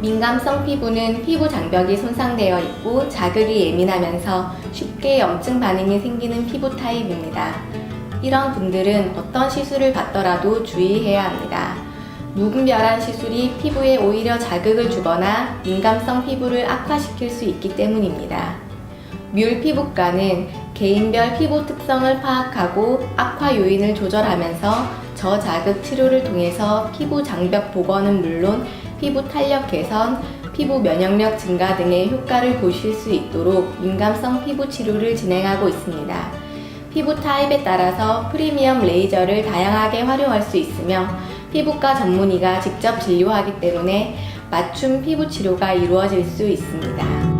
민감성 피부는 피부 장벽이 손상되어 있고 자극이 예민하면서 쉽게 염증 반응이 생기는 피부 타입입니다. 이런 분들은 어떤 시술을 받더라도 주의해야 합니다. 무분별한 시술이 피부에 오히려 자극을 주거나 민감성 피부를 악화시킬 수 있기 때문입니다. 뮬 피부과는 개인별 피부 특성을 파악하고 악화 요인을 조절하면서 저자극 치료를 통해서 피부 장벽 복원은 물론 피부 탄력 개선, 피부 면역력 증가 등의 효과를 보실 수 있도록 민감성 피부 치료를 진행하고 있습니다. 피부 타입에 따라서 프리미엄 레이저를 다양하게 활용할 수 있으며 피부과 전문의가 직접 진료하기 때문에 맞춤 피부 치료가 이루어질 수 있습니다.